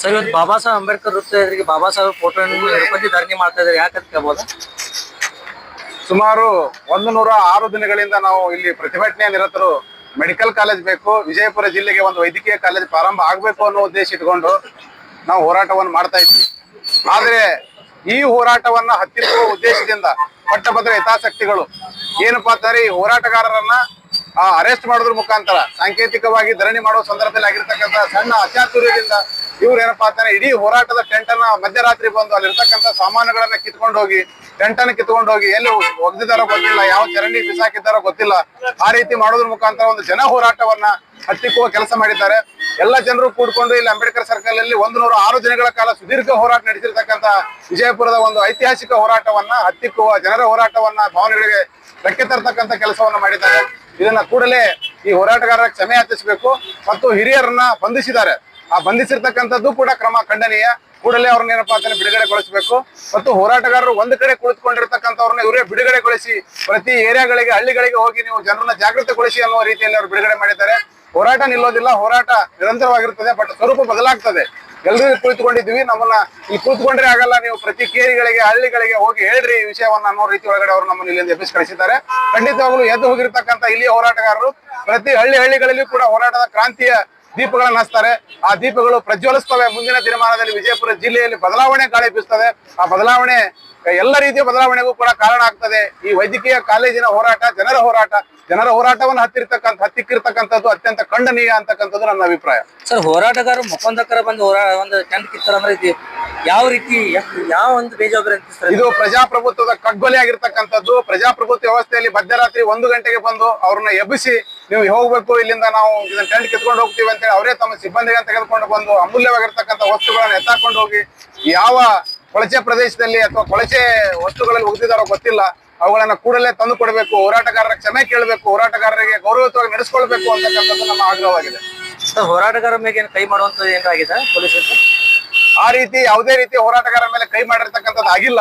Sir ಇವತ್ತು ಬಾಬಾ ಸಾಹೇಬ್ ಅಂಬೇಡ್ಕರ್ ವೃತ್ತ Baba Saheb photo ಹಿಡ್ಕೊಂಡು ಧರಣಿ ಮಾಡ್ತಾ ಇದ್ದಾರೆ. ಯಾಕಂತ ಕೇಳ್ಬೋದು? ಸುಮಾರು ಒಂದು ನೂರ ಆರು ದಿನಗಳಿಂದ ನಾವು ಇಲ್ಲಿ ಪ್ರತಿಭಟನೆ ನಿರತರು ಮೆಡಿಕಲ್ ಕಾಲೇಜ್ ಬೇಕು, ವಿಜಯಪುರ ಜಿಲ್ಲೆಗೆ ಒಂದು ವೈದ್ಯಕೀಯ ಕಾಲೇಜ್ ಪ್ರಾರಂಭ ಆಗಬೇಕು ಅನ್ನೋ ಉದ್ದೇಶ ಇಟ್ಕೊಂಡು ನಾವು ಹೋರಾಟವನ್ನು ಮಾಡ್ತಾ ಇದ್ವಿ. ಆದ್ರೆ ಈ ಹೋರಾಟವನ್ನ ಹತ್ತಿರುವ ಉದ್ದೇಶದಿಂದ ಪಟ್ಟಭದ್ರ ಹಿತಾಸಕ್ತಿಗಳು ಏನಪ್ಪಾ ಅಂತಂದ್ರೆ ಈ ಹೋರಾಟಗಾರರನ್ನ ಅರೆಸ್ಟ್ ಮಾಡೋದ್ರ ಮುಖಾಂತರ ಸಾಂಕೇತಿಕವಾಗಿ ಧರಣಿ ಮಾಡುವ ಸಂದರ್ಭದಲ್ಲಿ ಆಗಿರ್ತಕ್ಕಂಥ ಸಣ್ಣ ಅಚಾತುರ್ಯದಿಂದ ಇವ್ರು ಏನಪ್ಪಾ ಅಂತಾನೆ ಇಡೀ ಹೋರಾಟದ ಟೆಂಟ್ ಅನ್ನ ಮಧ್ಯರಾತ್ರಿ ಬಂದು ಅಲ್ಲಿರ್ತಕ್ಕಂಥ ಸಾಮಾನುಗಳನ್ನ ಕಿತ್ಕೊಂಡು ಹೋಗಿ ಟೆಂಟ್ ಅನ್ನ ಕಿತ್ಕೊಂಡು ಹೋಗಿ ಎಲ್ಲಿ ಒಗ್ದಿದಾರೋ ಗೊತ್ತಿಲ್ಲ, ಯಾವ ಚರಂಡಿ ಬಿಸಾಕಿದ್ದಾರೋ ಗೊತ್ತಿಲ್ಲ. ಆ ರೀತಿ ಮಾಡೋದ್ರ ಮುಖಾಂತರ ಒಂದು ಜನ ಹೋರಾಟವನ್ನ ಹತ್ತಿಕ್ಕುವ ಕೆಲಸ ಮಾಡಿದ್ದಾರೆ. ಎಲ್ಲ ಜನರು ಕೂಡ್ಕೊಂಡು ಇಲ್ಲಿ ಅಂಬೇಡ್ಕರ್ ಸರ್ಕಲ್ ಅಲ್ಲಿ ಒಂದು ನೂರ ಆರು ದಿನಗಳ ಕಾಲ ಸುದೀರ್ಘ ಹೋರಾಟ ನಡೆಸಿರ್ತಕ್ಕಂಥ ವಿಜಯಪುರದ ಒಂದು ಐತಿಹಾಸಿಕ ಹೋರಾಟವನ್ನ ಹತ್ತಿಕ್ಕುವ, ಜನರ ಹೋರಾಟವನ್ನ ಭಾವನೆಗಳಿಗೆ ಧಕ್ಕೆ ತರ್ತಕ್ಕಂಥ ಕೆಲಸವನ್ನ ಮಾಡಿದ್ದಾರೆ. ಇದನ್ನ ಕೂಡಲೇ ಈ ಹೋರಾಟಗಾರರ ಕ್ಷಮೆ ಯಾಚಿಸಬೇಕು ಮತ್ತು ಹಿರಿಯರನ್ನ ಬಂಧಿಸಿದ್ದಾರೆ. ಆ ಬಂಧಿಸಿರ್ತಕ್ಕಂಥದ್ದು ಕೂಡ ಕ್ರಮ ಖಂಡನೀಯ. ಕೂಡಲೇ ಅವ್ರನ್ನ ಏನಪ್ಪಾ ಅದನ್ನ ಬಿಡುಗಡೆಗೊಳಿಸಬೇಕು. ಮತ್ತು ಹೋರಾಟಗಾರರು ಒಂದು ಕಡೆ ಕುಳಿತುಕೊಂಡಿರ್ತಕ್ಕಂಥವ್ರನ್ನ ಇವರೇ ಬಿಡುಗಡೆಗೊಳಿಸಿ ಪ್ರತಿ ಏರಿಯಾಗಳಿಗೆ, ಹಳ್ಳಿಗಳಿಗೆ ಹೋಗಿ ನೀವು ಜನರನ್ನ ಜಾಗೃತಗೊಳಿಸಿ ಅನ್ನುವ ರೀತಿಯಲ್ಲಿ ಅವರು ಬಿಡುಗಡೆ ಮಾಡಿದ್ದಾರೆ. ಹೋರಾಟ ನಿಲ್ಲೋದಿಲ್ಲ, ಹೋರಾಟ ನಿರಂತರವಾಗಿರ್ತದೆ, ಬಟ್ ಸ್ವರೂಪ ಬದಲಾಗ್ತದೆ. ಎಲ್ಲರೂ ಕುಳಿತುಕೊಂಡಿದ್ವಿ ನಮ್ಮನ್ನ ಈ ಕುಳಿತುಕೊಂಡ್ರೆ ಆಗಲ್ಲ. ನೀವು ಪ್ರತಿ ಕೇರಿಗಳಿಗೆ, ಹಳ್ಳಿಗಳಿಗೆ ಹೋಗಿ ಹೇಳ್ರಿ ಈ ವಿಷಯವನ್ನ ಅನ್ನೋ ರೀತಿ ಒಳಗಡೆ ಅವರು ನಮ್ಮನ್ನು ಇಲ್ಲಿಂದ ಎಬ್ಬಿಸಿ ಕಳಿಸಿದ್ದಾರೆ ಖಂಡಿತವಾಗ್ಲೂ ಎದ್ದು ಹೋಗಿರ್ತಕ್ಕಂಥ ಇಲ್ಲಿಯ ಹೋರಾಟಗಾರರು, ಪ್ರತಿ ಹಳ್ಳಿ ಹಳ್ಳಿಗಳಲ್ಲಿ ಕೂಡ ಹೋರಾಟದ ಕ್ರಾಂತಿಯ ದೀಪಗಳನ್ನ ಹಚ್ತಾರೆ. ಆ ದೀಪಗಳು ಪ್ರಜ್ವಲಿಸ್ತವೆ. ಮುಂದಿನ ದಿನಮಾನದಲ್ಲಿ ವಿಜಯಪುರ ಜಿಲ್ಲೆಯಲ್ಲಿ ಬದಲಾವಣೆ ಗಾಳಿ ಬೀಸ್ತದೆ ಆ ಬದಲಾವಣೆ, ಎಲ್ಲ ರೀತಿಯ ಬದಲಾವಣೆಗೂ ಕೂಡ ಕಾರಣ ಆಗ್ತದೆ. ಈ ವೈದ್ಯಕೀಯ ಕಾಲೇಜಿನ ಹೋರಾಟ, ಜನರ ಹೋರಾಟ ಜನರ ಹೋರಾಟವನ್ನು ಹತ್ತಿರ್ತಕ್ಕಂಥ ಹತ್ತಿಕ್ಕಿರ್ತಕ್ಕಂಥದ್ದು ಅತ್ಯಂತ ಖಂಡನೀಯ ಅಂತಕ್ಕಂಥದ್ದು ನನ್ನ ಅಭಿಪ್ರಾಯ. ಸರ್ ಹೋರಾಟಗಾರರು ಮುಖಂಡಕರ ಬಂದು ಹೋರಾ ಒಂದು ಟೆಂಟ್ ಕಿತ್ತಾರೆ ಅಂದ್ರೆ ಇದು ಯಾವ ರೀತಿ ಯಾವ ಒಂದು ಬೇಜವಾಬ್ದಾರಿ ಅಂತ ಇದು ಪ್ರಜಾಪ್ರಭುತ್ವದ ಕಗ್ಗೊಲೆ ಆಗಿರ್ತಕ್ಕಂಥದ್ದು. ಪ್ರಜಾಪ್ರಭುತ್ವ ವ್ಯವಸ್ಥೆಯಲ್ಲಿ ಮಧ್ಯರಾತ್ರಿ ಒಂದು ಗಂಟೆಗೆ ಬಂದು ಅವ್ರನ್ನ ಎಬ್ಬಿಸಿ ನೀವು ಹೋಗ್ಬೇಕು ಇಲ್ಲಿಂದ ನಾವು ಇದನ್ನ ಟೆಂಟ್ ಕಿತ್ಕೊಂಡು ಹೋಗ್ತೀವಿ ಅಂತೇಳಿ ಅವರೇ ತಮ್ಮ ಸಿಬ್ಬಂದಿಗೆ ತೆಗೆದುಕೊಂಡು ಬಂದು ಅಮೂಲ್ಯವಾಗಿರ್ತಕ್ಕಂಥ ವಸ್ತುಗಳನ್ನ ಎತ್ತಾಕೊಂಡು ಹೋಗಿ ಯಾವ ಕೊಳಚೆ ಪ್ರದೇಶದಲ್ಲಿ ಅಥವಾ ಕೊಳಚೆ ವಸ್ತುಗಳಲ್ಲಿ ಒಗ್ದಿದಾರೋ ಗೊತ್ತಿಲ್ಲ. ಅವುಗಳನ್ನ ಕೂಡಲೇ ತಂದು ಕೊಡಬೇಕು ಹೋರಾಟಗಾರರ ಕ್ಷಮೆ ಕೇಳಬೇಕು ಹೋರಾಟಗಾರರಿಗೆ ಗೌರವಯುತವಾಗಿ ನಡೆಸ್ಕೊಳ್ಬೇಕು ಅಂತಕ್ಕಂಥದ್ದು ನಮ್ಮ ಆಗ್ರಹವಾಗಿದೆ. ಸರ್ ಹೋರಾಟಗಾರರ ಮೇಲೆ ಕೈ ಮಾಡುವಂತದ್ದು ಏನಾಗಿದೆ ಪೊಲೀಸರು? ಆ ರೀತಿ ಯಾವುದೇ ರೀತಿ ಹೋರಾಟಗಾರರ ಮೇಲೆ ಕೈ ಮಾಡಿರ್ತಕ್ಕಂಥದ್ದು ಆಗಿಲ್ಲ.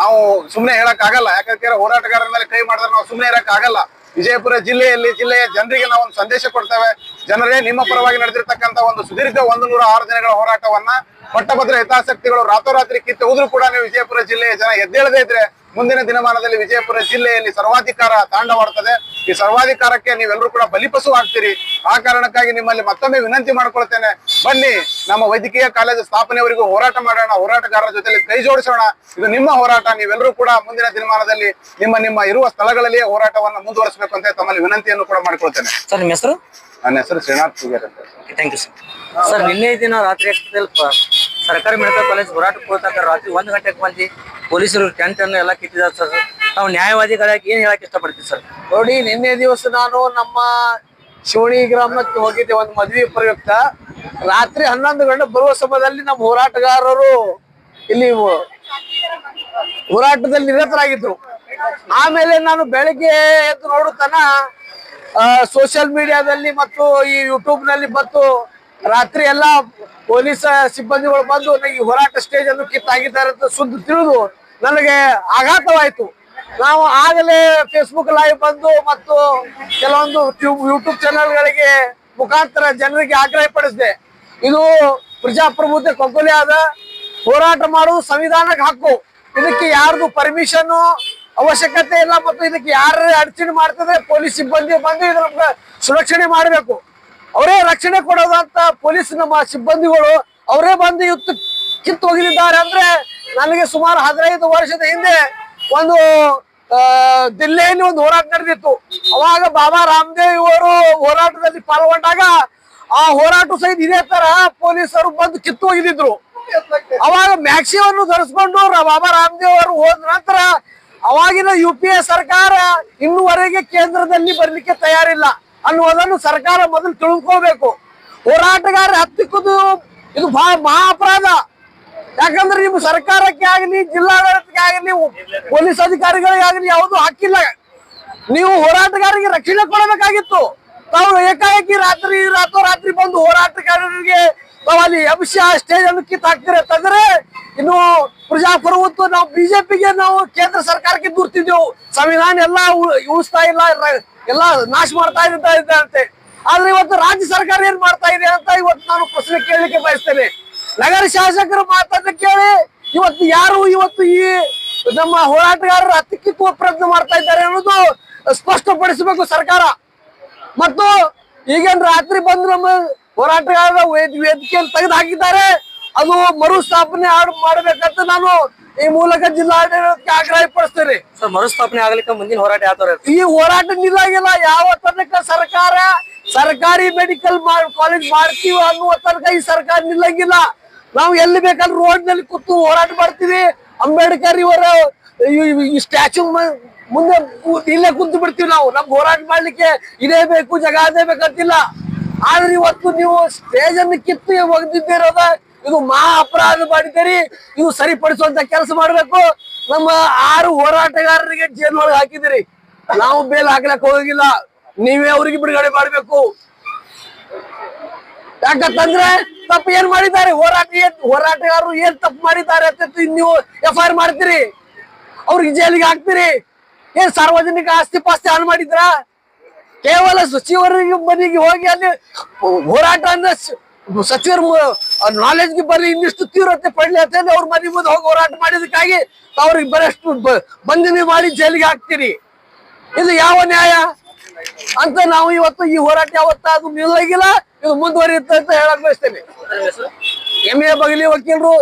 ನಾವು ಸುಮ್ಮನೆ ಹೇಳಕ್ ಆಗಲ್ಲ ಯಾಕಂದ್ರೆ ಹೋರಾಟಗಾರರ ಮೇಲೆ ಕೈ ಮಾಡಿದ್ರೆ ನಾವು ಸುಮ್ಮನೆ ಇರಕ್ ಆಗಲ್ಲ ವಿಜಯಪುರ ಜಿಲ್ಲೆಯಲ್ಲಿ ಜಿಲ್ಲೆಯ ಜನರಿಗೆ ನಾವು ಒಂದು ಸಂದೇಶ ಕೊಡ್ತೇವೆ. ಜನರೇ ನಿಮ್ಮ ಪರವಾಗಿ ನಡೆದಿರ್ತಕ್ಕಂಥ ಒಂದು ಸುದೀರ್ಘ ಒಂದು ನೂರ ಆರು ದಿನಗಳ ಹೋರಾಟವನ್ನ ಪಟ್ಟಭದ್ರ ಹಿತಾಸಕ್ತಿಗಳು ರಾತೋರಾತ್ರಿ ಕಿತ್ತು ಹೋದ್ರೂ ಕೂಡ ನೀವು ವಿಜಯಪುರ ಜಿಲ್ಲೆಯ ಜನ ಎದ್ದೇಳದೇ ಇದ್ರೆ ಮುಂದಿನ ದಿನಮಾನದಲ್ಲಿ ವಿಜಯಪುರ ಜಿಲ್ಲೆಯಲ್ಲಿ ಸರ್ವಾಧಿಕಾರ ತಾಂಡವಾಡ್ತದೆ. ಈ ಸರ್ವಾಧಿಕಾರಕ್ಕೆ ನೀವೆಲ್ಲರೂ ಕೂಡ ಬಲಿಪಶು ಆಗ್ತೀರಿ ಆ ಕಾರಣಕ್ಕಾಗಿ ನಿಮ್ಮಲ್ಲಿ ಮತ್ತೊಮ್ಮೆ ವಿನಂತಿ ಮಾಡ್ಕೊಳ್ತೇನೆ. ಬನ್ನಿ ನಮ್ಮ ವೈದ್ಯಕೀಯ ಕಾಲೇಜು ಸ್ಥಾಪನೆಯವರಿಗೂ ಹೋರಾಟ ಮಾಡೋಣ ಹೋರಾಟಗಾರರ ಜೊತೆಯಲ್ಲಿ ಕೈ ಜೋಡಿಸೋಣ. ಇದು ನಿಮ್ಮ ಹೋರಾಟ ನೀವೆಲ್ಲರೂ ಕೂಡ ಮುಂದಿನ ದಿನಮಾನದಲ್ಲಿ ನಿಮ್ಮ ನಿಮ್ಮ ಇರುವ ಸ್ಥಳಗಳಲ್ಲಿಯೇ ಹೋರಾಟವನ್ನು ಮುಂದುವರಿಸಬೇಕು ಅಂತ ತಮ್ಮಲ್ಲಿ ವಿನಂತಿಯನ್ನು ಕೂಡ ಮಾಡ್ಕೊಳ್ತೇನೆ. ಸರ್ ನಿಮ್ಮ ಹೆಸರು? ನನ್ನ ಹೆಸರು ಶ್ರೀನಾಥ್ ಪೂಜಾರಿ ಅಂತ. ಥ್ಯಾಂಕ್ ಯು ಸರ್ ಸರ್ ನಿನ್ನೆ ದಿನ ರಾತ್ರಿ ಸರ್ಕಾರಿ ಮೆಡಿಕಲ್ ಕಾಲೇಜ್ ಹೋರಾಟಕ್ಕೆ ಕೂತಾಗ ರಾತ್ರಿ ಒಂದು ಗಂಟೆಗೆ ಬಂದು ಪೊಲೀಸರು ಟೆಂಟ್ ಅನ್ನು ಎಲ್ಲ ಕಿತ್ತಿದ್ದಾರೆ ಸರ್. ನಾವು ನ್ಯಾಯವಾದಿಗಳಾಗಿ ಏನು ಹೇಳಕ್ ಇಷ್ಟಪಡ್ತೀವಿ ಸರ್? ನೋಡಿ, ನಿನ್ನೆ ದಿವಸ ನಾನು ನಮ್ಮ ಶಿವಣಿ ಗ್ರಾಮಕ್ಕೆ ಹೋಗಿದ್ದೆ, ಒಂದು ಮದುವೆ ಪ್ರಯುಕ್ತ. ರಾತ್ರಿ ಹನ್ನೊಂದು ಗಂಟೆ ಬರುವ ಸಮಯದಲ್ಲಿ ನಮ್ಮ ಹೋರಾಟಗಾರರು ಇಲ್ಲಿ ಹೋರಾಟದಲ್ಲಿ ನಿರತರಾಗಿದ್ರು. ಆಮೇಲೆ ನಾನು ಬೆಳಿಗ್ಗೆ ಎದ್ದು ನೋಡುತ್ತಾನ ಸೋಷಿಯಲ್ ಮೀಡಿಯಾದಲ್ಲಿ ಮತ್ತು ಈ ಯೂಟ್ಯೂಬ್ನಲ್ಲಿ ಮತ್ತು ರಾತ್ರಿ ಎಲ್ಲ ಪೊಲೀಸ್ ಸಿಬ್ಬಂದಿಗಳು ಬಂದು ನನಗೆ ಹೋರಾಟ ಸ್ಟೇಜ್ ಅನ್ನು ಕಿತ್ತಾಗಿದ್ದಾರೆ ಅಂತ ಸುದ್ದಿ ತಿಳಿದು ನನಗೆ ಆಘಾತವಾಯಿತು. ನಾವು ಆಗಲೇ ಫೇಸ್ಬುಕ್ ಲೈವ್ ಬಂದು ಮತ್ತು ಕೆಲವೊಂದು ಯೂಟ್ಯೂಬ್ ಚಾನೆಲ್ಗಳಿಗೆ ಮುಖಾಂತರ ಜನರಿಗೆ ಆಗ್ರಹ ಪಡಿಸಿದೆ. ಇದು ಪ್ರಜಾಪ್ರಭುತ್ವ ಕೊಗ್ಗೊಲೆ ಆದ ಹೋರಾಟ ಮಾಡುವ ಸಂವಿಧಾನಕ್ಕೆ ಹಕ್ಕು. ಇದಕ್ಕೆ ಯಾರ್ದು ಪರ್ಮಿಷನ್ ಅವಶ್ಯಕತೆ ಇಲ್ಲ ಮತ್ತು ಇದಕ್ಕೆ ಯಾರ ಅಡಚಣೆ ಮಾಡ್ತದೆ ಪೊಲೀಸ್ ಸಿಬ್ಬಂದಿ ಬಂದು ಇದ್ರ ಸುರಕ್ಷಣೆ ಮಾಡಬೇಕು. ಅವರೇ ರಕ್ಷಣೆ ಕೊಡೋದಂತ ಪೊಲೀಸ್ ನಮ್ಮ ಸಿಬ್ಬಂದಿಗಳು ಅವರೇ ಬಂದು ಇವತ್ತು ಕಿತ್ತು ಹೋಗಿದ್ದಾರೆ ಅಂದ್ರೆ ನನಗೆ ಸುಮಾರು ಹದಿನೈದು ವರ್ಷದ ಹಿಂದೆ ಒಂದು ದಿಲ್ಲಿಯಲ್ಲಿ ಒಂದು ಹೋರಾಟ ನಡೆದಿತ್ತು. ಅವಾಗ ಬಾಬಾ ರಾಮದೇವ್ ಇವರು ಹೋರಾಟದಲ್ಲಿ ಪಾಲ್ಗೊಂಡಾಗ ಆ ಹೋರಾಟ ಸಹಿತ ಇದೇ ತರ ಪೊಲೀಸರು ಬಂದು ಕಿತ್ತು ಹೋಗಿದ್ರು. ಅವಾಗ ಮ್ಯಾಕ್ಸಿವನ್ನು ಧರಿಸ್ಕೊಂಡು ಬಾಬಾ ರಾಮದೇವ್ ಅವರು ಹೋದ ನಂತರ ಅವಾಗಿನ ಯು ಪಿ ಎ ಸರ್ಕಾರ ಇನ್ನುವರೆಗೆ ಕೇಂದ್ರದಲ್ಲಿ ಬರ್ಲಿಕ್ಕೆ ತಯಾರಿಲ್ಲ. ಅನ್ನುವುದನ್ನು ಸರ್ಕಾರ ಮೊದಲು ತಿಳ್ಕೋಬೇಕು. ಹೋರಾಟಗಾರ ಹತ್ತಿಕ್ಕುದು ಇದು ಬಹಳ ಮಹಾ ಅಪರಾಧ ಯಾಕಂದ್ರೆ ನಿಮ್ಮ ಸರ್ಕಾರಕ್ಕೆ ಆಗಲಿ, ಜಿಲ್ಲಾಡಳಿತಕ್ಕೆ ಆಗಲಿ, ಪೊಲೀಸ್ ಅಧಿಕಾರಿಗಳಿಗೆ ಆಗಲಿ ಯಾವುದು ಹಾಕಿಲ್ಲ ನೀವು ಹೋರಾಟಗಾರರಿಗೆ ರಕ್ಷಣೆ ಕೊಡಬೇಕಾಗಿತ್ತು. ತಾವು ಏಕಾಏಕಿ ರಾತ್ರಿ ರಾತ್ರೋರಾತ್ರಿ ಬಂದು ಹೋರಾಟಗಾರರಿಗೆ ತಾವು ಅಲ್ಲಿ ಅಂಶ ಸ್ಟೇಜ್ ಕಿತ್ತು ಹಾಕ್ತೀರ ಅಂತಂದ್ರೆ ಇನ್ನು ಪ್ರಜಾಪ್ರಭುತ್ವ ನಾವು ಬಿಜೆಪಿಗೆ ನಾವು ಕೇಂದ್ರ ಸರ್ಕಾರಕ್ಕೆ ದೂರ್ತಿದ್ದೆವು. ಸಂವಿಧಾನ ಎಲ್ಲ ಉಳಿಸ್ತಾ ಇಲ್ಲ ಎಲ್ಲಾ ನಾಶ ಮಾಡ್ತಾ ಇದ್ದ ಅಂತೆ ಆದ್ರೆ ಇವತ್ತು ರಾಜ್ಯ ಸರ್ಕಾರ ಏನ್ ಮಾಡ್ತಾ ಇದೆ ಅಂತ ಇವತ್ತು ನಾನು ಪ್ರಶ್ನೆ ಕೇಳಲಿಕ್ಕೆ ಬಯಸ್ತೇನೆ. ನಗರ ಶಾಸಕರು ಮಾತನ್ನ ಕೇಳಿ, ಇವತ್ತು ಯಾರು ಇವತ್ತು ಈ ನಮ್ಮ ಹೋರಾಟಗಾರರು ಹತ್ತಿಕ್ಕಿತ್ತುವ ಪ್ರಯತ್ನ ಮಾಡ್ತಾ ಇದ್ದಾರೆ ಅನ್ನೋದು ಸ್ಪಷ್ಟಪಡಿಸಬೇಕು ಸರ್ಕಾರ. ಮತ್ತು ಈಗೇನು ರಾತ್ರಿ ಬಂದು ನಮ್ಮ ಹೋರಾಟಗಾರರ ವೇದ್ ವೇದಿಕೆಯನ್ನು ತೆಗೆದು ಹಾಕಿದ್ದಾರೆ ಅದು ಮರುಸ್ಥಾಪನೆ ಮಾಡಬೇಕಂತ ಮಾಡ್ಬೇಕಂತ ನಾನು ಈ ಮೂಲಕ ಜಿಲ್ಲಾಡಳಿತಕ್ಕೆ ಆಗ್ರಹ ಪಡಿಸ್ತೇನೆ ಮರುಸ್ಥಾಪನೆ ಆಗಲಿಕ್ಕೆ ಮುಂದಿನ ಹೋರಾಟ ಯಾವ ಈ ಹೋರಾಟ ನಿಲ್ಲಾಗಿಲ್ಲ ಯಾವ ತನಕ ಸರ್ಕಾರ ಸರ್ಕಾರಿ ಮೆಡಿಕಲ್ ಕಾಲೇಜ್ ಮಾಡ್ತೀವಿ ಅನ್ನುವ ತನಕ ಈ ಸರ್ಕಾರ ನಿಲ್ಲಂಗಿಲ್ಲ. ನಾವು ಎಲ್ಲಿ ಬೇಕಾದ್ರೂ ರೋಡ್ನಲ್ಲಿ ಕೂತು ಹೋರಾಟ ಮಾಡ್ತೀವಿ. ಅಂಬೇಡ್ಕರ್ ಇವರ ಈ- ಸ್ಟ್ಯಾಚ್ಯೂ ಸ್ಟ್ಯಾಚು ಮುಂದೆ ಇಲ್ಲೇ ಕುಂತು ಬಿಡ್ತೀವಿ ನಾವು. ನಮ್ಗೆ ಹೋರಾಟ ಮಾಡ್ಲಿಕ್ಕೆ ಇದೇ ಬೇಕು ಜಗ ಅದೇ ಬೇಕಂತಿಲ್ಲ ಆದ್ರೆ ಇವತ್ತು ನೀವು ಸ್ಟೇಜ್ ಅನ್ನು ಕಿತ್ತು ಒಗೆದಿದ್ದೀರೋದ, ಇದು ಮಹಾ ಅಪರಾಧ ಮಾಡಿದ್ದೀರಿ ಇದು ಸರಿಪಡಿಸುವಂತ ಕೆಲಸ ಮಾಡಬೇಕು. ನಮ್ಮ ಆರು ಹೋರಾಟಗಾರರಿಗೆ ಜೈಲೊಳಗೆ ಹಾಕಿದಿರಿ ನಾವು ಬೇಲ್ ಹಾಕ್ಲಕ್ ಹೋಗಿಲ್ಲ. ನೀವೇ ಅವ್ರಿಗೆ ಬಿಡುಗಡೆ ಮಾಡ್ಬೇಕು. ಯಾಕಂತಂದ್ರೆ ತಪ್ಪು ಏನ್ ಮಾಡಿದ್ದಾರೆ? ಹೋರಾಟ ಏನ್ ಹೋರಾಟಗಾರರು ಏನ್ ತಪ್ಪು ಮಾಡಿದ್ದಾರೆ ಅಂತ ನೀವು ಎಫ್ ಐ ಆರ್ ಮಾಡ್ತೀರಿ. ಅವ್ರಿಗೆ ಜೈಲಿಗೆ ಹಾಕ್ತೀರಿ. ಏನ್ ಸಾರ್ವಜನಿಕ ಆಸ್ತಿ ಪಾಸ್ತಿ ಹಾಳು ಮಾಡಿದ್ರ? ಕೇವಲ ಸಚಿವರಿಗೆ ಮನೆಗೆ ಹೋಗಿ ಅಲ್ಲಿ ಹೋರಾಟ ಅಂದ್ರೆ ಸಚಿವರ ನಾಲೆಜ್ಗೆ ಬರಲಿ ಇನ್ನಿಷ್ಟು ತೀವ್ರತೆ ಪಡಲಿ ಅಂತ ಹೇಳಿ ಅವ್ರ ಮನೆ ಮುಂದೆ ಹೋಗಿ ಹೋರಾಟ ಮಾಡಿದಕ್ಕಾಗಿ ಅವ್ರಿಗೆ ಬರಷ್ಟು ಬಂಧನೆ ಮಾಡಿ ಜೈಲಿಗೆ ಹಾಕ್ತೀರಿ. ಇದು ಯಾವ ನ್ಯಾಯ? ಅಂತ ನಾವು ಇವತ್ತು ಈ ಹೋರಾಟ ಯಾವತ್ತ ಅದು ನಿಲ್ಲಂಗಿಲ್ಲ ಇದು ಮುಂದುವರಿಯುತ್ತೆ ಅಂತ ಹೇಳಕ್ ಬಯಸ್ತೇನೆ. ಎಂ ಎ ಬಗಲಿ ವಕೀಲರು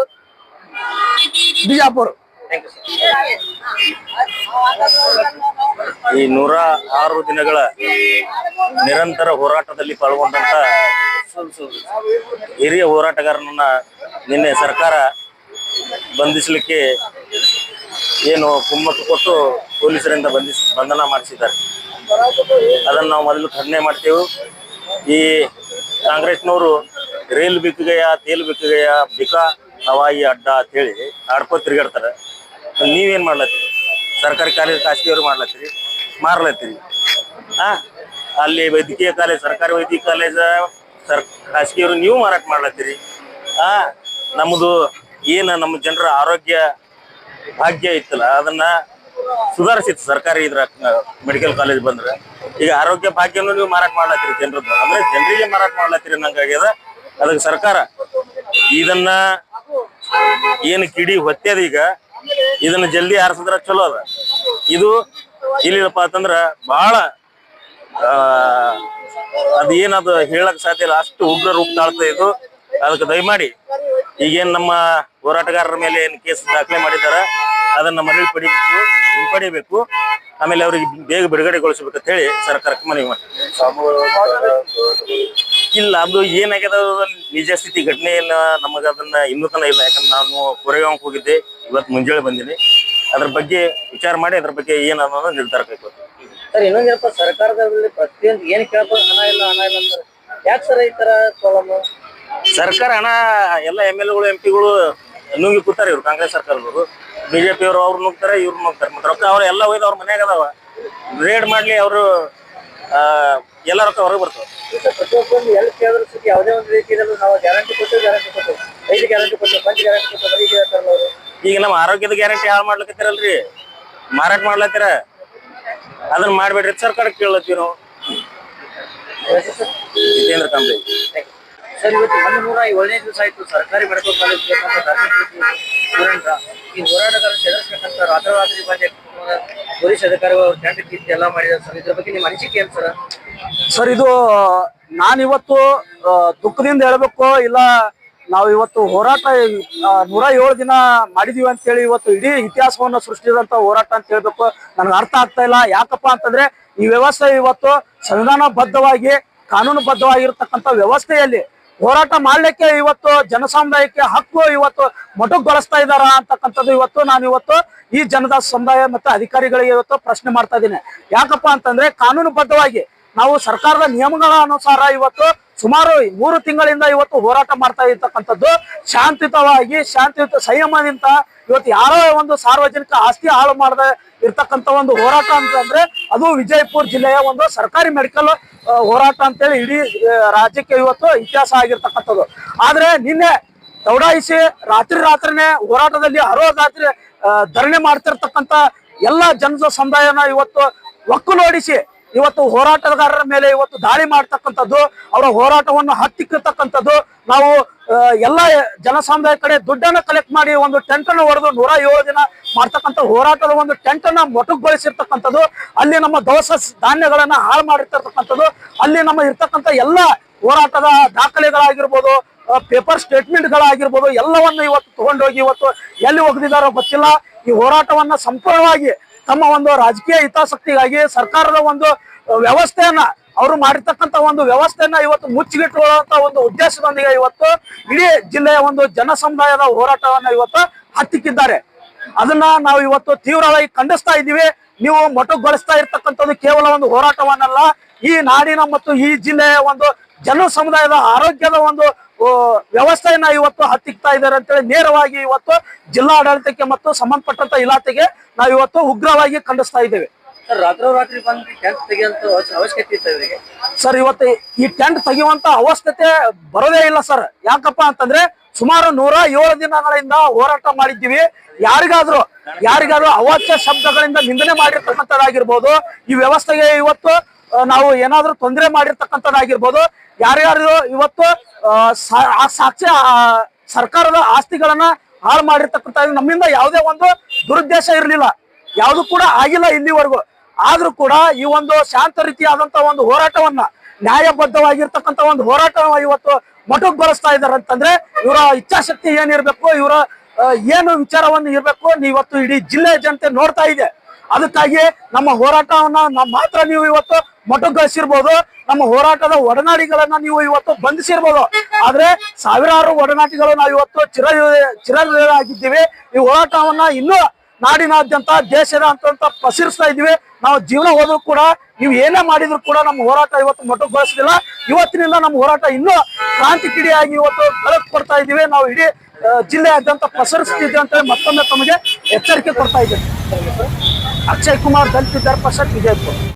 ಬಿಜಾಪುರ. ಈ ನೂರ ಆರು ದಿನಗಳ ನಿರಂತರ ಹೋರಾಟದಲ್ಲಿ ಪಾಲ್ಗೊಂಡಂತ ಹಿರಿಯ ಹೋರಾಟಗಾರನನ್ನ ನಿನ್ನೆ ಸರ್ಕಾರ ಬಂಧಿಸಲಿಕ್ಕೆ ಏನು ಕುಮ್ಮಕ್ಕು ಕೊಟ್ಟು ಪೊಲೀಸರಿಂದ ಬಂಧಿಸ್, ಬಂಧನ ಮಾಡಿಸಿದ್ದಾರೆ. ಅದನ್ನು ನಾವು ಮೊದಲು ಖಂಡನೆ ಮಾಡ್ತೇವೆ. ಈ ಕಾಂಗ್ರೆಸ್ನವರು ರೇಲ್ ಬಿಕ್ಕಗಯ್ಯ ತೇಲ್ ಬಿಕ್ಕಗಯ್ಯ ಬಿಕಾ ಹವಾಯಿ ಅಡ್ಡ ಅಂತೇಳಿ ಆಡ್ಕೋ ತಿರುಗಾಡ್ತಾರೆ. ನೀವೇನ್ ಮಾಡ್ಲತ್ತೀರಿ? ಸರ್ಕಾರಿ ಕಾಲೇಜ್, ಖಾಸಗಿಯವರು ಮಾಡ್ಲತ್ತೀರಿ? ಮಾರ್ಲತ್ತೀರಿ. ಹಾಂ ಅಲ್ಲಿ ವೈದ್ಯಕೀಯ ಕಾಲೇಜ್, ಸರ್ಕಾರಿ ವೈದ್ಯಕೀಯ ಕಾಲೇಜ್, ಸರ್, ಖಾಸಗಿಯವರು ನೀವು ಮಾರಾಟ ಮಾಡ್ಲತ್ತೀರಿ. ಹಾಂ ನಮ್ಮದು ಏನು ನಮ್ಮ ಜನರ ಆರೋಗ್ಯ ಭಾಗ್ಯ ಇತ್ತಲ್ಲ, ಅದನ್ನ ಸುಧಾರಿಸಿತ್ತು ಸರ್ಕಾರಿ ಇದ್ರ, ಮೆಡಿಕಲ್ ಕಾಲೇಜ್ ಬಂದ್ರೆ. ಈಗ ಆರೋಗ್ಯ ಭಾಗ್ಯನೂ ನೀವು ಮಾರಾಟ ಮಾಡ್ಲತ್ತೀರಿ ಜನರದ್ದು. ಅಂದ್ರೆ ಜನರಿಗೆ ಮಾರಾಟ ಮಾಡ್ಲತ್ತೀರಿ ನಂಗಾಗ್ಯದ ಅದಕ್ಕೆ ಸರ್ಕಾರ ಇದನ್ನ ಏನು ಕಿಡಿ ಹೊತ್ತದೀಗ ಈಗ ಇದನ್ನ ಜಲ್ದಿ ಆರಿಸಿದ್ರ ಚಲೋ ಅದ. ಇದು ಇಲ್ಲಿಪ್ಪ ಅಂತಂದ್ರ ಬಹಳ ಅದ ಏನದು ಹೇಳಕ್ ಸಾಧ್ಯ ಇಲ್ಲ. ಅಷ್ಟು ಉಗ್ರ ರೂಪ ತಾಳ್ತದೆ ಇದು. ಅದಕ್ಕೆ ದಯಮಾಡಿ ಈಗೇನ್ ನಮ್ಮ ಹೋರಾಟಗಾರರ ಮೇಲೆ ಏನ್ ಕೇಸ್ ದಾಖಲೆ ಮಾಡಿದಾರ, ಅದನ್ನ ಮರಳಿ ಪಡಿಬೇಕು ಹಿಂಪಡಿಬೇಕು ಆಮೇಲೆ ಅವ್ರಿಗೆ ಬೇಗ ಬಿಡುಗಡೆಗೊಳಿಸ್ಬೇಕಂತ ಹೇಳಿ ಸರ್ಕಾರಕ್ಕೆ ಮನವಿ ಮಾಡ್ತೀವಿ ಇಲ್ಲ, ಅದು ಏನಾಗ್ಯದ ನಿಜ ಸ್ಥಿತಿ ಘಟನೆ ನಮಗ ಅದನ್ನ ಇನ್ನೂ ತನ ಇಲ್ಲ. ಯಾಕಂದ್ರೆ ನಾನು ಕೊರೆಗಾಂಕ್ ಹೋಗಿದ್ದೆ. ಇವತ್ತು ಮುಂಜಾನೆ ಬಂದಿನಿ. ಅದ್ರ ಬಗ್ಗೆ ವಿಚಾರ ಮಾಡಿ ಅದ್ರ ಬಗ್ಗೆ ಏನು ಅನ್ನೋದು ನಿರ್ಧಾರ ಕೈಗೊಳ್ತೀವಿ ಸರ್ ಇನ್ನೊಂದೇನಪ್ಪ ಸರ್ಕಾರದಲ್ಲಿ ಪ್ರತಿಯೊಂದು ಏನ್ ಕೇಳ್ತಾರೆ ಹಣ ಇಲ್ಲ ಹಣ ಇಲ್ಲ ಅಂತಾರೆ. ಯಾಕೆ ಸರ್ ಈ ತರ ಪ್ರಾಬ್ಲಮ್ ಸರ್ಕಾರ ಹಣ ಎಲ್ಲ ಎಂ ಎಲ್ ಎಗಳು ಎಂ ಪಿಗಳು ನುಂಗಿ ಕೂತಾರೆ ಇವ್ರು ಕಾಂಗ್ರೆಸ್ ಸರ್ಕಾರದವರು. ಬಿಜೆಪಿ ಅವರು ಅವ್ರು ನುಗ್ತಾರೆ ಇವ್ರು ನುಗ್ತಾರೆ. ಮತ್ತೆ ರೊಕ್ಕ ಅವ್ರ ಎಲ್ಲ ಒಯ್ದು ಅವ್ರ ಮನ್ಯಾಗ ಅದಾವ. ರೇಡ್ ಮಾಡ್ಲಿ ಅವರು ಎಲ್ಲ ರೊಕ್ಕ ಹೊರಗೆ ಬರ್ತಾವ. ಪ್ರತಿಯೊಬ್ಬೊಂದು ಎಲ್ಲಿ ಕೇಳಿದ್ರು ಸುದ್ದಿ ಯಾವುದೇ ಒಂದು ರೀತಿಯಲ್ಲೂ ನಾವು ಗ್ಯಾರಂಟಿ ಕೊಟ್ಟು ಗ್ಯಾರಂಟಿ ಕೊಟ್ಟು ಐದು ಗ್ಯಾರಂಟಿ ಕೊಟ್ಟು ಪಂಚ ಗ್ಯಾರಂಟಿ ಕೊಟ್ಟು ಬರೀ ಹೇಳ್ತಾರಲ್ಲ ಅವರು ಈಗ ನಮ್ಮ ಆರೋಗ್ಯದ ಗ್ಯಾರಂಟಿ ಹಾಳು ಮಾಡ್ಲಕತ್ತಿರಲ್ರಿ? ಮಾರಾಟ ಮಾಡ್ಲತ್ತೀರ? ಅದನ್ನ ಮಾಡ್ಬೇಡ್ರಿ ಸರ್ಕಾರ ಕೇಳತ್ತೀವಿ ನಾವು. ಜಿತೇಂದ್ರ ಕಾಂಬ್ಳೆ ಸರ್ ಇವತ್ತು ಒಂದು ನೂರ ಏಳನೇ ದಿವಸ ಆಯ್ತು ಸರ್ಕಾರಿ ಮೆಡಿಕಲ್ ಕಾಲೇಜ್ ಸ್ಟೂಡೆಂಟ್ ಈ ಹೋರಾಟಗಾರ ಚದರ್ಸ್ಬೇಕಂತ ರಾತ್ರೋರಾತ್ರಿ ಬಂದೆ ಪೊಲೀಸ್ ಅಧಿಕಾರಿಗಳು ಅವ್ರ ಟೆಂಟ್ ಕಿತ್ತು ಎಲ್ಲ ಮಾಡಿದ್ದಾರೆ. ಸರ್ ಇದ್ರ ಬಗ್ಗೆ ನಿಮ್ಮ ಅನಿಸಿಕೆ ಏನು ಸರ್? ಸರ್ ಇದು ನಾನಿವತ್ತು ದುಃಖದಿಂದ ಹೇಳ್ಬೇಕು ಇಲ್ಲ ನಾವು ಇವತ್ತು ಹೋರಾಟ ನೂರ ಏಳು ದಿನ ಮಾಡಿದೀವಿ ಅಂತೇಳಿ ಇವತ್ತು ಇಡೀ ಇತಿಹಾಸವನ್ನ ಸೃಷ್ಟಿಸಿದಂತ ಹೋರಾಟ ಅಂತ ಹೇಳ್ಬೇಕು ನನಗೆ ಅರ್ಥ ಆಗ್ತಾ ಇಲ್ಲ. ಯಾಕಪ್ಪ ಅಂತಂದ್ರೆ ಈ ವ್ಯವಸ್ಥೆ ಇವತ್ತು ಸಂವಿಧಾನಬದ್ಧವಾಗಿ, ಕಾನೂನುಬದ್ಧವಾಗಿರ್ತಕ್ಕಂಥ ವ್ಯವಸ್ಥೆಯಲ್ಲಿ ಹೋರಾಟ ಮಾಡ್ಲಿಕ್ಕೆ ಇವತ್ತು ಜನಸಮುದಾಯಕ್ಕೆ ಹಕ್ಕು ಇವತ್ತು ಮೊಟಕುಗೊಳಿಸ್ತಾ ಇದಾರ ಅಂತಕ್ಕಂಥದ್ದು ಇವತ್ತು ನಾನು ಇವತ್ತು ಈ ಜನದ ಸಮುದಾಯ ಮತ್ತು ಅಧಿಕಾರಿಗಳಿಗೆ ಇವತ್ತು ಪ್ರಶ್ನೆ ಮಾಡ್ತಾ ಇದ್ದೀನಿ. ಯಾಕಪ್ಪ ಅಂತಂದ್ರೆ ಕಾನೂನುಬದ್ಧವಾಗಿ ನಾವು ಸರ್ಕಾರದ ನಿಯಮಗಳ ಅನುಸಾರ ಇವತ್ತು ಸುಮಾರು ಮೂರು ತಿಂಗಳಿಂದ ಇವತ್ತು ಹೋರಾಟ ಮಾಡ್ತಾ ಇರ್ತಕ್ಕಂಥದ್ದು. ಶಾಂತಿಯುತವಾಗಿ, ಶಾಂತಿಯುತ ಸಂಯಮದಿಂದ ಇವತ್ತು ಯಾರೋ ಒಂದು ಸಾರ್ವಜನಿಕ ಆಸ್ತಿ ಹಾಳು ಮಾಡದೆ ಇರ್ತಕ್ಕಂಥ ಒಂದು ಹೋರಾಟ ಅಂತಂದ್ರೆ ಅದು ವಿಜಯಪುರ ಜಿಲ್ಲೆಯ ಒಂದು ಸರ್ಕಾರಿ ಮೆಡಿಕಲ್ ಹೋರಾಟ ಅಂತೇಳಿ ಇಡೀ ರಾಜ್ಯಕ್ಕೆ ಇವತ್ತು ಇತಿಹಾಸ ಆಗಿರ್ತಕ್ಕಂಥದ್ದು. ಆದ್ರೆ ನಿನ್ನೆ ದೌಡಾಯಿಸಿ ರಾತ್ರಿ ರಾತ್ರಿನೇ ಹೋರಾಟದಲ್ಲಿ ಹರೋ ರಾತ್ರಿ ಧರಣಿ ಮಾಡ್ತಿರ್ತಕ್ಕಂಥ ಎಲ್ಲ ಜನರ ಸಮುದಾಯನ ಇವತ್ತು ಒಕ್ಕುಲೋಡಿಸಿ ಇವತ್ತು ಹೋರಾಟಗಾರರ ಮೇಲೆ ಇವತ್ತು ದಾಳಿ ಮಾಡ್ತಕ್ಕಂಥದ್ದು, ಅವರ ಹೋರಾಟವನ್ನು ಹತ್ತಿಕ್ಕತಕ್ಕಂಥದ್ದು, ನಾವು ಎಲ್ಲ ಜನಸಮುದಾಯ ಕಡೆ ದುಡ್ಡನ್ನು ಕಲೆಕ್ಟ್ ಮಾಡಿ ಒಂದು ಟೆಂಟ್ ಅನ್ನು ಹೊಡೆದು ನೂರ ಏಳು ದಿನ ಮಾಡ್ತಕ್ಕಂಥ ಹೋರಾಟದ ಒಂದು ಟೆಂಟ್ ಅನ್ನ ಮೊಟಕುಗೊಳಿಸಿರ್ತಕ್ಕಂಥದ್ದು, ಅಲ್ಲಿ ನಮ್ಮ ದವಸ ಧಾನ್ಯಗಳನ್ನ ಹಾಳು ಮಾಡಿರ್ತಕ್ಕಂಥದ್ದು, ಅಲ್ಲಿ ನಮ್ಮ ಇರ್ತಕ್ಕಂಥ ಎಲ್ಲ ಹೋರಾಟದ ದಾಖಲೆಗಳಾಗಿರ್ಬೋದು ಪೇಪರ್ ಸ್ಟೇಟ್ಮೆಂಟ್ಗಳಾಗಿರ್ಬೋದು ಎಲ್ಲವನ್ನು ಇವತ್ತು ತಗೊಂಡೋಗಿ ಇವತ್ತು ಎಲ್ಲಿ ಒಗೆದಿದ್ದಾರೋ ಗೊತ್ತಿಲ್ಲ. ಈ ಹೋರಾಟವನ್ನ ಸಂಪೂರ್ಣವಾಗಿ ತಮ್ಮ ಒಂದು ರಾಜಕೀಯ ಹಿತಾಸಕ್ತಿಗಾಗಿ ಸರ್ಕಾರದ ಒಂದು ವ್ಯವಸ್ಥೆಯನ್ನ, ಅವರು ಮಾಡಿರ್ತಕ್ಕಂಥ ಒಂದು ವ್ಯವಸ್ಥೆಯನ್ನ ಇವತ್ತು ಮುಚ್ಚಿಗಿಟ್ಟುಕೊಳ್ಳುವಂತ ಒಂದು ಉದ್ದೇಶದೊಂದಿಗೆ ಇವತ್ತು ಇಡೀ ಜಿಲ್ಲೆಯ ಒಂದು ಜನ ಸಮುದಾಯದ ಹೋರಾಟವನ್ನ ಇವತ್ತು ಹತ್ತಿಕ್ಕಿದ್ದಾರೆ. ಅದನ್ನ ನಾವು ಇವತ್ತು ತೀವ್ರವಾಗಿ ಖಂಡಿಸ್ತಾ ಇದ್ದೀವಿ. ನೀವು ಮೊಟಕುಗೊಳಿಸ್ತಾ ಇರ್ತಕ್ಕಂಥದ್ದು ಕೇವಲ ಒಂದು ಹೋರಾಟವನ್ನಲ್ಲ, ಈ ನಾಡಿನ ಮತ್ತು ಈ ಜಿಲ್ಲೆಯ ಒಂದು ಜನ ಸಮುದಾಯದ ಆರೋಗ್ಯದ ಒಂದು ವ್ಯವಸ್ಥೆಯನ್ನ ಇವತ್ತು ಹತ್ತಿಕ್ತಾ ಇದ್ದಾರೆ ಅಂತೇಳಿ ನೇರವಾಗಿ ಇವತ್ತು ಜಿಲ್ಲಾ ಆಡಳಿತಕ್ಕೆ ಮತ್ತು ಸಂಬಂಧಪಟ್ಟಂತ ಇಲಾಖೆಗೆ ನಾವು ಇವತ್ತು ಉಗ್ರವಾಗಿ ಖಂಡಿಸ್ತಾ ಇದ್ದೇವೆ. ಸರ್ ರಾತ್ರೋರಾತ್ರಿ ಬಂದು ಟೆಂಟ್ ತೆಗೆಯುವಂತ ಅವಶ್ಯಕತೆ ಇತ್ತು ಇವರಿಗೆ? ಸರ್ ಇವತ್ತು ಈ ಟೆಂಟ್ ತೆಗೆಯುವಂತ ಅವಶ್ಯಕತೆ ಬರೋದೇ ಇಲ್ಲ ಸರ್. ಯಾಕಪ್ಪ ಅಂತಂದ್ರೆ ಸುಮಾರು ನೂರ ಏಳು ದಿನಗಳಿಂದ ಹೋರಾಟ ಮಾಡಿದ್ದೀವಿ. ಯಾರಿಗಾದ್ರೂ ಯಾರಿಗಾದ್ರೂ ಅವಾಚ್ಯ ಶಬ್ದಗಳಿಂದ ನಿಂದನೆ ಮಾಡಿರ್ತಕ್ಕಂಥದ್ದಾಗಿರ್ಬೋದು. ಈ ವ್ಯವಸ್ಥೆಗೆ ಇವತ್ತು ನಾವು ಏನಾದ್ರೂ ತೊಂದರೆ ಮಾಡಿರ್ತಕ್ಕಂಥದ್ದಾಗಿರ್ಬೋದು ಯಾರ್ಯಾರು ಇವತ್ತು ಆ, ಸಾ- ಆ ಸಾಕ್ಷ್ಯ ಆ, ಸರ್ಕಾರದ ಆಸ್ತಿಗಳನ್ನ ಹಾಳು ಮಾಡಿರ್ತಕ್ಕಂಥ ನಮ್ಮಿಂದ ಯಾವುದೇ ಒಂದು ದುರುದ್ದೇಶ ಇರಲಿಲ್ಲ. ಯಾವುದು ಕೂಡ ಆಗಿಲ್ಲ ಇಲ್ಲಿವರೆಗೂ. ಆದ್ರೂ ಕೂಡ ಈ ಒಂದು ಶಾಂತ ರೀತಿಯಾದಂತ ಒಂದು ಹೋರಾಟವನ್ನ ನ್ಯಾಯಬದ್ಧವಾಗಿರ್ತಕ್ಕಂಥ ಒಂದು ಹೋರಾಟ ಇವತ್ತು ಮೊಟಕುಗೊಳಿಸ್ತಾ ಇದ್ದಾರೆ ಅಂತಂದ್ರೆ ಇವರ ಇಚ್ಛಾಶಕ್ತಿ ಏನಿರ್ಬೇಕು ಇವರ ಏನು ವಿಚಾರವನ್ನು ಇರ್ಬೇಕು ಇವತ್ತು ಇಡೀ ಜಿಲ್ಲೆಯ ಜನತೆ ನೋಡ್ತಾ ಇದೆ. ಅದಕ್ಕಾಗಿ ನಮ್ಮ ಹೋರಾಟವನ್ನ ಮಾತ್ರ ನೀವು ಇವತ್ತು ಮೊಟಕುಗೊಳಿಸಿರ್ಬೋದು ನಮ್ಮ ಹೋರಾಟದ ಒಡನಾಡಿಗಳನ್ನ ನೀವು ಇವತ್ತು ಬಂಧಿಸಿರ್ಬೋದು. ಆದ್ರೆ ಸಾವಿರಾರು ಒಡನಾಟಿಗಳು ನಾವು ಇವತ್ತು ಚಿರ ಚಿರಾಗಿದ್ದೀವಿ ಈ ಹೋರಾಟವನ್ನ ಇನ್ನೂ ನಾಡಿನಾದ್ಯಂತ ದೇಶದ ಅಂತ ಪಸರಿಸ್ತಾ ಇದೀವಿ ನಾವು ಜೀವನ ಹೋದ್ರು ಕೂಡ, ನೀವು ಏನೇ ಮಾಡಿದ್ರು ಕೂಡ ನಮ್ಮ ಹೋರಾಟ ಇವತ್ತು ಮೊಟಕುಗೊಳಿಸಲಿಲ್ಲ ಇವತ್ತಿನಿಂದ ನಮ್ಮ ಹೋರಾಟ ಇನ್ನೂ ಕ್ರಾಂತಿ ಕಿಡಿಯಾಗಿ ಇವತ್ತು ಬೆಳಕು ಕೊಡ್ತಾ ಇದೀವಿ ನಾವು ಇಡೀ ಜಿಲ್ಲೆಯಾದ್ಯಂತ ಪಸರಿಸ್ತಿದ್ವಿ ಅಂತ ಮತ್ತೊಮ್ಮೆ ತಮಗೆ ಎಚ್ಚರಿಕೆ ಕೊಡ್ತಾ ಇದ್ದೇವೆ ಅಕ್ಷಯ್ ಕುಮಾರ್, ದಲಿತ ಪರಿಷತ್ ವಿಜಯಪುರ.